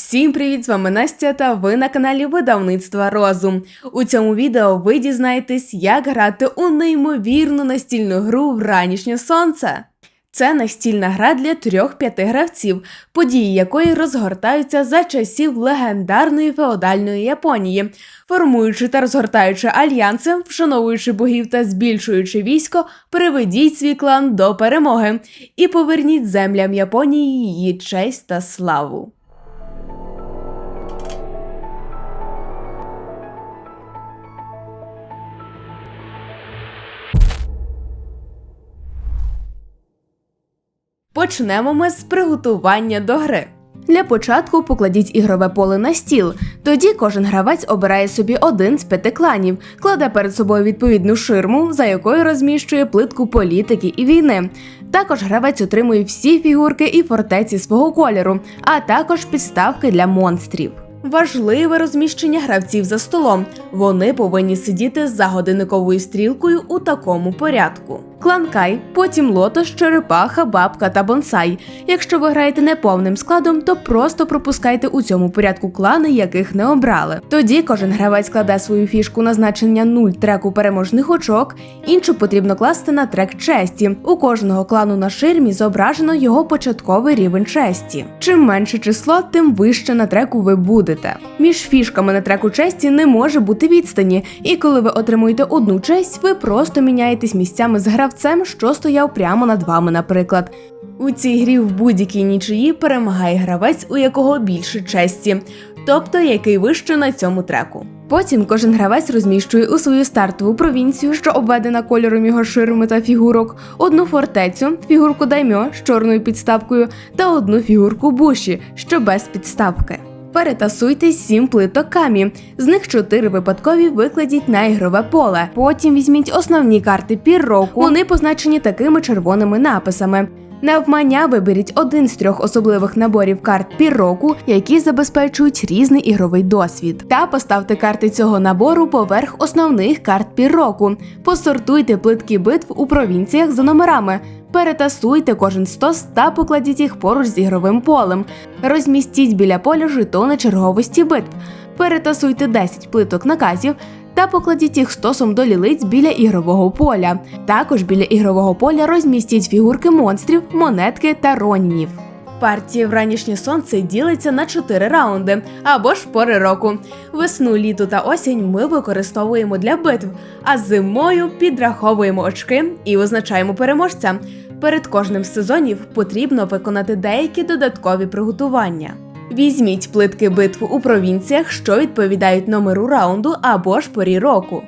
Всім привіт! З вами Настя та ви на каналі Видавництва Розум. У цьому відео ви дізнаєтесь, як грати у неймовірну настільну гру Вранішнє сонце. Це настільна гра для трьох-п'яти гравців, події якої розгортаються за часів легендарної феодальної Японії, формуючи та розгортаючи альянси, вшановуючи богів та збільшуючи військо, приведіть свій клан до перемоги і поверніть землям Японії її честь та славу. Почнемо ми з приготування до гри. Для початку покладіть ігрове поле на стіл. Тоді кожен гравець обирає собі один з п'яти кланів, кладе перед собою відповідну ширму, за якою розміщує плитку політики і війни. Також гравець отримує всі фігурки і фортеці свого кольору, а також підставки для монстрів. Важливе розміщення гравців за столом. Вони повинні сидіти за годинниковою стрілкою у такому порядку. Клан Кай, потім лотос, черепаха, бабка та бонсай. Якщо ви граєте не повним складом, то просто пропускайте у цьому порядку клани, яких не обрали. Тоді кожен гравець кладе свою фішку на значення 0 треку переможних очок, іншу потрібно класти на трек честі. У кожного клану на ширмі зображено його початковий рівень честі. Чим менше число, тим вище на треку ви будете. Між фішками на треку честі не може бути відстані, і коли ви отримуєте одну честь, ви просто міняєтесь місцями з гравцем, що стояв прямо над вами, наприклад. У цій грі в будь-якій нічиї перемагає гравець, у якого більше честі, тобто який вище на цьому треку. Потім кожен гравець розміщує у свою стартову провінцію, що обведена кольором його ширми та фігурок, одну фортецю, фігурку даймьо з чорною підставкою та одну фігурку буші, що без підставки. Перетасуйте сім плиток камі. З них чотири випадкові викладіть на ігрове поле. Потім візьміть основні карти пір року. Вони позначені такими червоними написами. Навмання виберіть один з трьох особливих наборів карт пірроку, які забезпечують різний ігровий досвід. Та поставте карти цього набору поверх основних карт пірроку. Посортуйте плитки битв у провінціях за номерами. Перетасуйте кожен стос та покладіть їх поруч з ігровим полем. Розмістіть біля поля жетони черговості битв. Перетасуйте 10 плиток наказів та покладіть їх стосом до лілиць біля ігрового поля. Також біля ігрового поля розмістіть фігурки монстрів, монетки та ронінів. Партії вранішнє сонце ділиться на 4 раунди або ж пори року. Весну, літо та осінь ми використовуємо для битв, а зимою підраховуємо очки і визначаємо переможця. Перед кожним з сезонів потрібно виконати деякі додаткові приготування. Візьміть плитки битв у провінціях, що відповідають номеру раунду або ж порі року.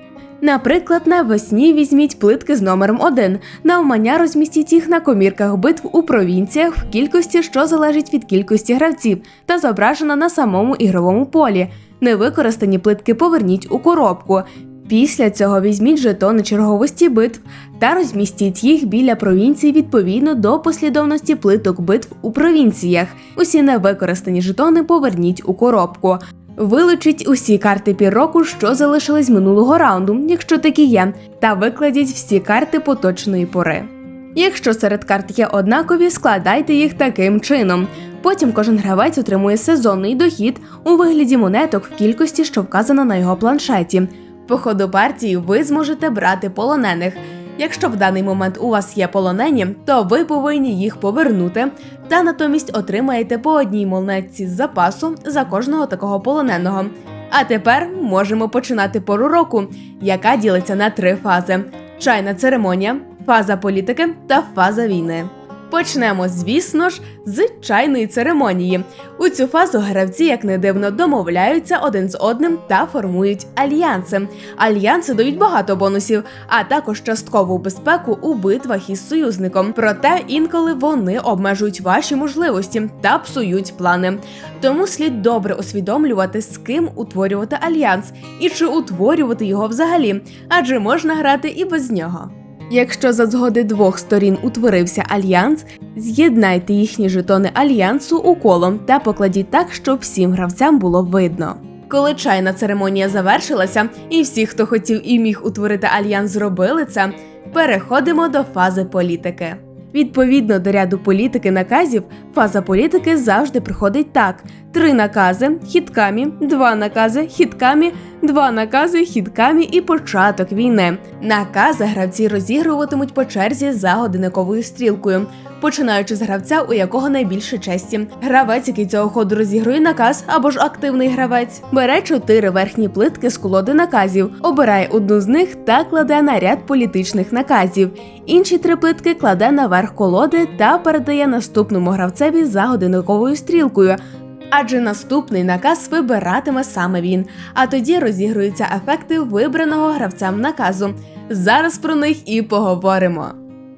Наприклад, навесні візьміть плитки з номером 1, навмання розмістіть їх на комірках битв у провінціях в кількості, що залежить від кількості гравців, та зображена на самому ігровому полі. Невикористані плитки поверніть у коробку. Після цього візьміть жетони черговості битв та розмістіть їх біля провінцій відповідно до послідовності плиток битв у провінціях. Усі невикористані жетони поверніть у коробку. Вилучіть усі карти півроку, що залишились минулого раунду, якщо такі є, та викладіть всі карти поточної пори. Якщо серед карт є однакові, складайте їх таким чином. Потім кожен гравець отримує сезонний дохід у вигляді монеток в кількості, що вказано на його планшеті. По ходу партії ви зможете брати полонених. Якщо в даний момент у вас є полонені, то ви повинні їх повернути та натомість отримаєте по одній монетці з запасу за кожного такого полоненого. А тепер можемо починати пору року, яка ділиться на три фази: чайна церемонія, фаза політики та фаза війни. Почнемо, звісно ж, з чайної церемонії. У цю фазу гравці, як не дивно, домовляються один з одним та формують альянси. Альянси дають багато бонусів, а також часткову безпеку у битвах із союзником. Проте інколи вони обмежують ваші можливості та псують плани. Тому слід добре усвідомлювати, з ким утворювати альянс і чи утворювати його взагалі, адже можна грати і без нього. Якщо за згоди двох сторін утворився альянс, з'єднайте їхні жетони альянсу у коло та покладіть так, щоб всім гравцям було видно. Коли чайна церемонія завершилася, і всі, хто хотів і міг утворити альянс, зробили це, переходимо до фази політики. Відповідно до ряду політики наказів, фаза політики завжди приходить так: три накази хіткамі, два накази хіткамі, два накази хіткамі і початок війни. Накази гравці розігруватимуть по черзі за годинниковою стрілкою, починаючи з гравця, у якого найбільше честі. Гравець, який цього ходу розігрує наказ, або ж активний гравець, бере чотири верхні плитки з колоди наказів, обирає одну з них та кладе на ряд політичних наказів. Інші три плитки кладе наверх колоди та передає наступному гравцеві за годинниковою стрілкою. Адже наступний наказ вибиратиме саме він, а тоді розігруються ефекти вибраного гравцем наказу. Зараз про них і поговоримо.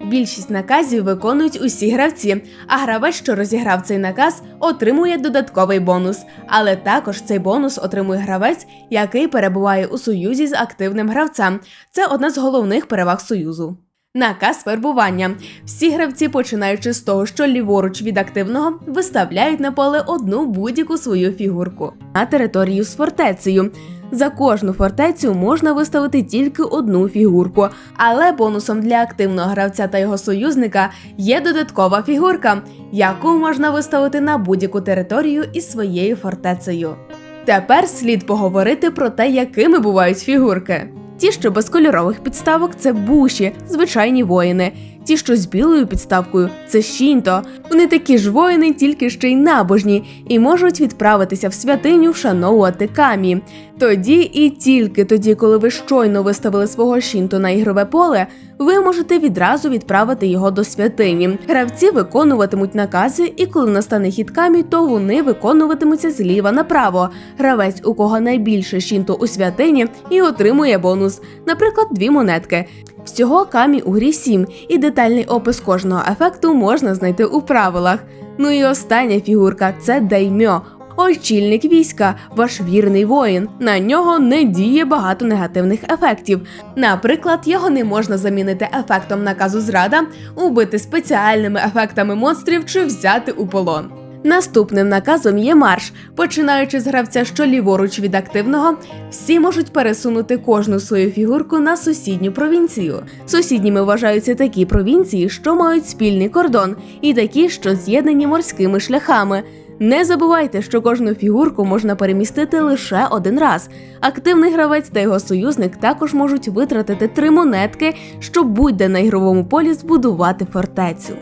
Більшість наказів виконують усі гравці, а гравець, що розіграв цей наказ, отримує додатковий бонус. Але також цей бонус отримує гравець, який перебуває у союзі з активним гравцем. Це одна з головних переваг союзу. Наказ вербування. Всі гравці, починаючи з того, що ліворуч від активного, виставляють на поле одну будь-яку свою фігурку на територію з фортецею. За кожну фортецю можна виставити тільки одну фігурку, але бонусом для активного гравця та його союзника є додаткова фігурка, яку можна виставити на будь-яку територію із своєю фортецею. Тепер слід поговорити про те, якими бувають фігурки. Ті, що без кольорових підставок, це буші, звичайні воїни. Ті, що з білою підставкою, це щінто. Вони такі ж воїни, тільки ще й набожні, і можуть відправитися в святиню вшановувати камі. Тоді і тільки тоді, коли ви щойно виставили свого щінто на ігрове поле, ви можете відразу відправити його до святині. Гравці виконуватимуть накази, і коли настане хід камі, то вони виконуватимуться зліва направо. Гравець, у кого найбільше щінто у святині, і отримує бонус, наприклад, дві монетки. Всього камі у грі 7, і детальний опис кожного ефекту можна знайти у правилах. Ну і остання фігурка це даймьо. Очільник війська, ваш вірний воїн. На нього не діє багато негативних ефектів. Наприклад, його не можна замінити ефектом наказу зрада, убити спеціальними ефектами монстрів чи взяти у полон. Наступним наказом є марш. Починаючи з гравця, що ліворуч від активного, всі можуть пересунути кожну свою фігурку на сусідню провінцію. Сусідніми вважаються такі провінції, що мають спільний кордон, і такі, що з'єднані морськими шляхами. Не забувайте, що кожну фігурку можна перемістити лише один раз. Активний гравець та його союзник також можуть витратити три монетки, щоб будь-де на ігровому полі збудувати фортецю.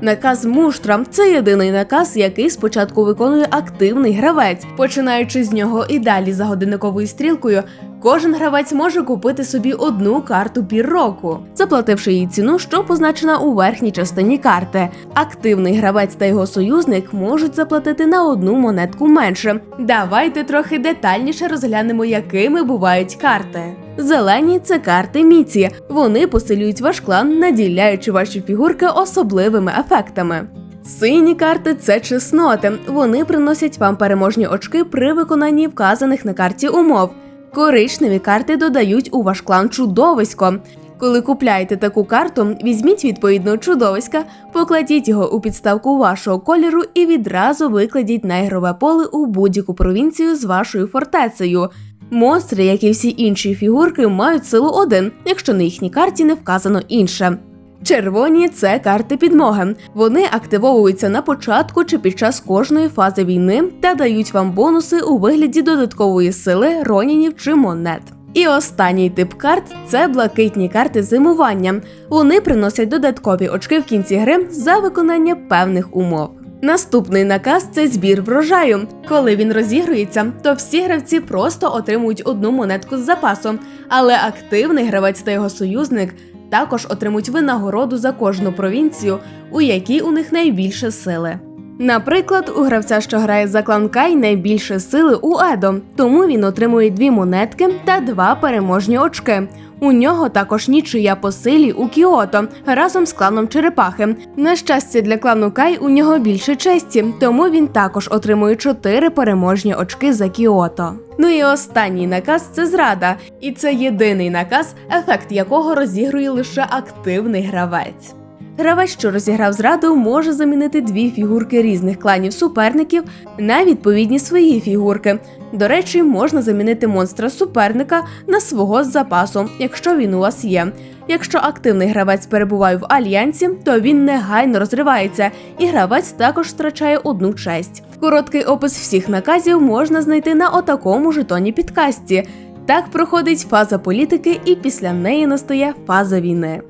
Наказ муштрам це єдиний наказ, який спочатку виконує активний гравець. Починаючи з нього і далі за годинниковою стрілкою, кожен гравець може купити собі одну карту пір року, заплативши її ціну, що позначена у верхній частині карти. Активний гравець та його союзник можуть заплатити на одну монетку менше. Давайте трохи детальніше розглянемо, якими бувають карти. Зелені це карти Міці. Вони посилюють ваш клан, наділяючи ваші фігурки особливими ефектами. Сині карти це чесноти. Вони приносять вам переможні очки при виконанні вказаних на карті умов. Коричневі карти додають у ваш клан чудовисько. Коли купляєте таку карту, візьміть відповідного чудовиська, покладіть його у підставку вашого кольору і відразу викладіть на ігрове поле у будь-яку провінцію з вашою фортецею. Монстри, як і всі інші фігурки, мають силу 1, якщо на їхній карті не вказано інше. Червоні це карти підмоги. Вони активовуються на початку чи під час кожної фази війни та дають вам бонуси у вигляді додаткової сили, ронінів чи монет. І останній тип карт це блакитні карти зимування. Вони приносять додаткові очки в кінці гри за виконання певних умов. Наступний наказ це збір врожаю. Коли він розігрується, то всі гравці просто отримують одну монетку з запасом, але активний гравець та його союзник також отримують винагороду за кожну провінцію, у якій у них найбільше сили. Наприклад, у гравця, що грає за клан Кай, найбільше сили у Едо, тому він отримує дві монетки та два переможні очки. У нього також нічия по силі у Кіото разом з кланом Черепахи. На щастя, для клану Кай у нього більше честі, тому він також отримує чотири переможні очки за Кіото. Ну і останній наказ це зрада, і це єдиний наказ, ефект якого розігрує лише активний гравець. Гравець, що розіграв зраду, може замінити дві фігурки різних кланів суперників на відповідні свої фігурки. До речі, можна замінити монстра суперника на свого з запасом, якщо він у вас є. Якщо активний гравець перебуває в альянсі, то він негайно розривається, і гравець також втрачає одну честь. Короткий опис всіх наказів можна знайти на отакому жетоні підкасті. Так проходить фаза політики, і після неї настає фаза війни.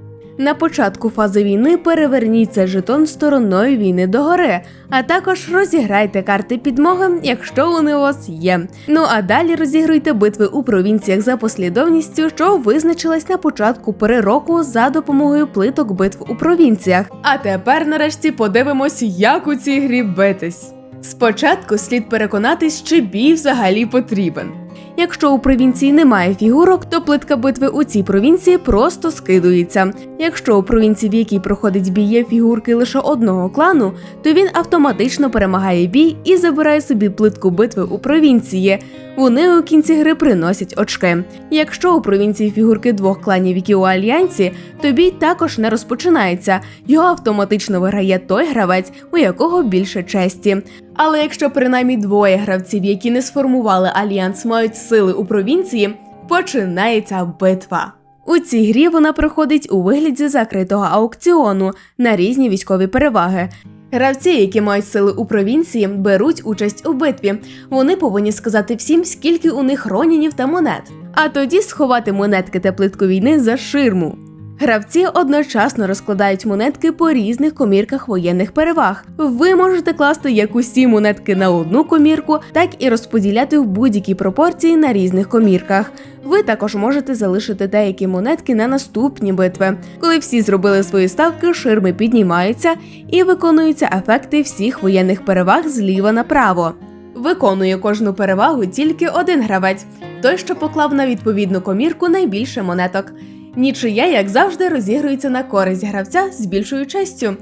На початку фази війни переверніть цей жетон стороною війни догори, а також розіграйте карти підмоги, якщо вони у вас є. Ну а далі розігруйте битви у провінціях за послідовністю, що визначилась на початку перероку за допомогою плиток битв у провінціях. А тепер нарешті подивимось, як у цій грі битись. Спочатку слід переконатись, чи бій взагалі потрібен. Якщо у провінції немає фігурок, то плитка битви у цій провінції просто скидується. Якщо у провінції, в якій проходить бій, є фігурки лише одного клану, то він автоматично перемагає бій і забирає собі плитку битви у провінції. Вони у кінці гри приносять очки. Якщо у провінції фігурки двох кланів, які у альянсі, то бій також не розпочинається. Його автоматично виграє той гравець, у якого більше честі. Але якщо принаймні двоє гравців, які не сформували альянс, мають сили у провінції, починається битва. У цій грі вона проходить у вигляді закритого аукціону на різні військові переваги. Гравці, які мають сили у провінції, беруть участь у битві. Вони повинні сказати всім, скільки у них ронінів та монет, а тоді сховати монетки та плитку війни за ширму. Гравці одночасно розкладають монетки по різних комірках воєнних переваг. Ви можете класти як усі монетки на одну комірку, так і розподіляти в будь-якій пропорції на різних комірках. Ви також можете залишити деякі монетки на наступні битви. Коли всі зробили свої ставки, ширми піднімаються і виконуються ефекти всіх воєнних переваг зліва направо. Виконує кожну перевагу тільки один гравець, той, що поклав на відповідну комірку найбільше монеток. Нічия, як завжди, розігрується на користь гравця з більшою честю.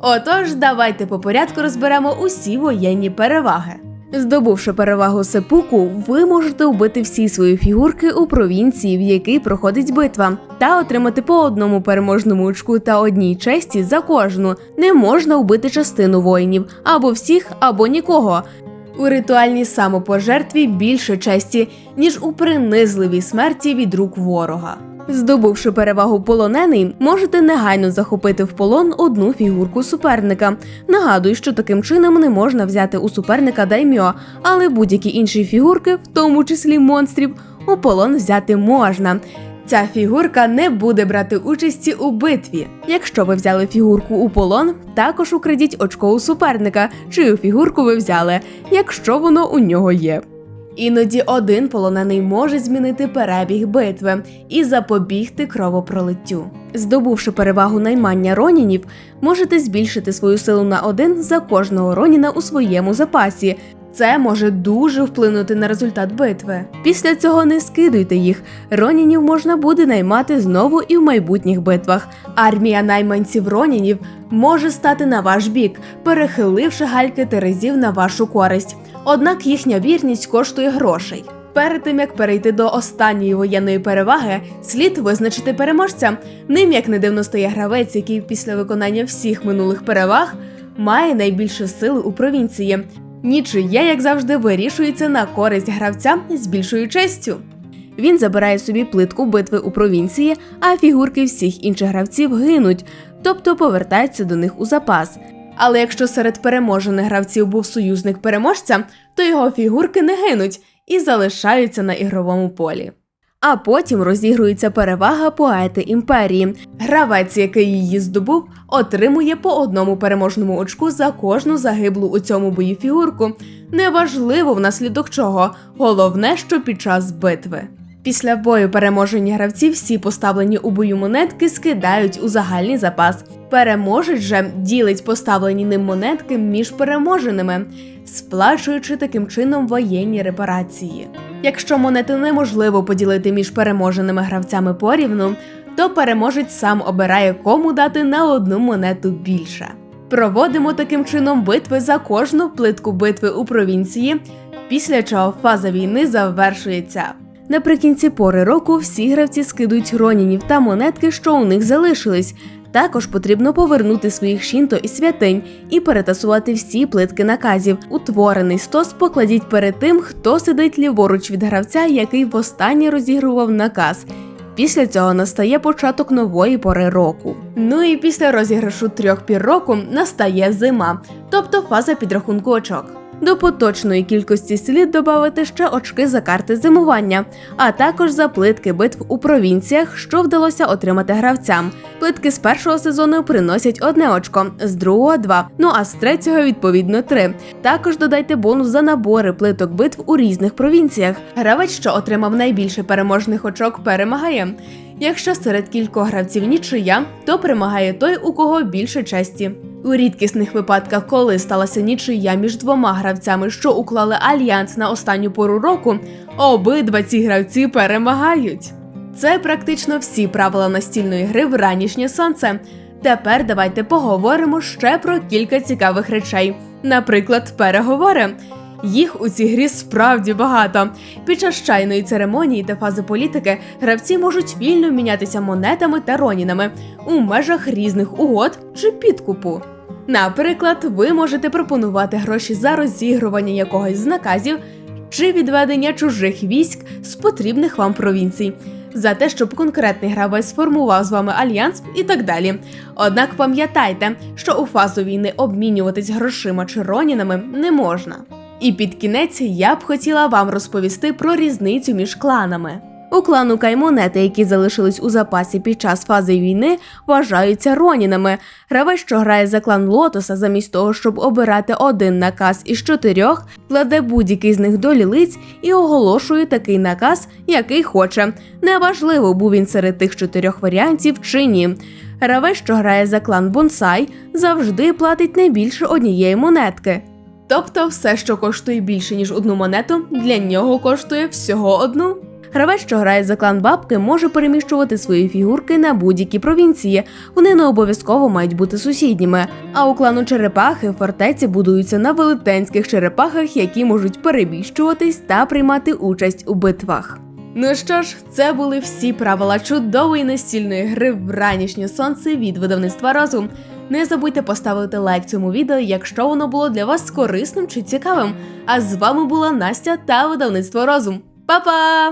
Отож, давайте по порядку розберемо усі воєнні переваги. Здобувши перевагу сепуку, ви можете вбити всі свої фігурки у провінції, в якій проходить битва, та отримати по одному переможному очку та одній честі за кожну. Не можна вбити частину воїнів або всіх, або нікого. У ритуальній самопожертві більше честі, ніж у принизливій смерті від рук ворога. Здобувши перевагу полонений, можете негайно захопити в полон одну фігурку суперника. Нагадую, що таким чином не можна взяти у суперника даймьо, але будь-які інші фігурки, в тому числі монстрів, у полон взяти можна. Ця фігурка не буде брати участі у битві. Якщо ви взяли фігурку у полон, також украдіть очко у суперника, чию фігурку ви взяли, якщо воно у нього є. Іноді один полонений може змінити перебіг битви і запобігти кровопролиттю. Здобувши перевагу наймання ронінів, можете збільшити свою силу на один за кожного роніна у своєму запасі. Це може дуже вплинути на результат битви. Після цього не скидуйте їх. Ронінів можна буде наймати знову і в майбутніх битвах. Армія найманців ронінів може стати на ваш бік, перехиливши гальки терезів на вашу користь. Однак їхня вірність коштує грошей. Перед тим як перейти до останньої воєнної переваги, слід визначити переможця. Ним як не дивно стає гравець, який після виконання всіх минулих переваг має найбільше сили у провінції. Нічия, як завжди, вирішується на користь гравця з більшою честю. Він забирає собі плитку битви у провінції, а фігурки всіх інших гравців гинуть, тобто повертаються до них у запас. Але якщо серед переможених гравців був союзник переможця, то його фігурки не гинуть і залишаються на ігровому полі. А потім розігрується перевага поети імперії. Гравець, який її здобув, отримує по одному переможному очку за кожну загиблу у цьому бою фігурку. Неважливо внаслідок чого, головне, що під час битви. Після бою переможені гравці всі поставлені у бою монетки скидають у загальний запас. Переможець же ділить поставлені ним монетки між переможеними, сплачуючи таким чином воєнні репарації. Якщо монети неможливо поділити між переможеними гравцями порівну, то переможець сам обирає кому дати на одну монету більше. Проводимо таким чином битви за кожну плитку битви у провінції, після чого фаза війни завершується. Наприкінці пори року всі гравці скидують ронінів та монетки, що у них залишились. Також потрібно повернути своїх шінто і святинь і перетасувати всі плитки наказів. Утворений стос покладіть перед тим, хто сидить ліворуч від гравця, який востаннє розігрував наказ. Після цього настає початок нової пори року. Ну і після розіграшу трьох пір року настає зима, тобто фаза підрахунку очок. До поточної кількості слід додати ще очки за карти зимування, а також за плитки битв у провінціях, що вдалося отримати гравцям. Плитки з першого сезону приносять одне очко, з другого два. Ну а з третього відповідно три. Також додайте бонус за набори плиток битв у різних провінціях. Гравець, що отримав найбільше переможних очок, перемагає. Якщо серед кількох гравців нічия, то перемагає той, у кого більше честі. У рідкісних випадках, коли сталася нічия між двома гравцями, що уклали альянс на останню пору року, обидва ці гравці перемагають. Це практично всі правила настільної гри в ранішнє сонце. Тепер давайте поговоримо ще про кілька цікавих речей, наприклад, переговори. Їх у цій грі справді багато. Під час чайної церемонії та фази політики гравці можуть вільно мінятися монетами та ронінами у межах різних угод чи підкупу. Наприклад, ви можете пропонувати гроші за розігрування якогось з наказів чи відведення чужих військ з потрібних вам провінцій. За те, щоб конкретний гравець сформував з вами альянс і так далі. Однак пам'ятайте, що у фазу війни обмінюватись грошима чи ронінами не можна. І під кінець я б хотіла вам розповісти про різницю між кланами. У клану Каймонети, які залишились у запасі під час фази війни, вважаються ронінами. Гравець, що грає за клан Лотоса, замість того, щоб обирати один наказ із чотирьох, кладе будь-який з них до лілиць і оголошує такий наказ, який хоче. Неважливо, був він серед тих чотирьох варіантів чи ні. Гравець, що грає за клан Бонсай, завжди платить не більше однієї монетки. Тобто, все, що коштує більше ніж одну монету, для нього коштує всього одну. Гравець, що грає за клан бабки, може переміщувати свої фігурки на будь-які провінції. Вони не обов'язково мають бути сусідніми. А у клану черепахи фортеці будуються на велетенських черепахах, які можуть переміщуватись та приймати участь у битвах. Ну що ж, це були всі правила чудової настільної гри в ранішнє сонце від видавництва розум. Не забудьте поставити лайк цьому відео, якщо воно було для вас корисним чи цікавим. А з вами була Настя та видавництво розум. Па-па!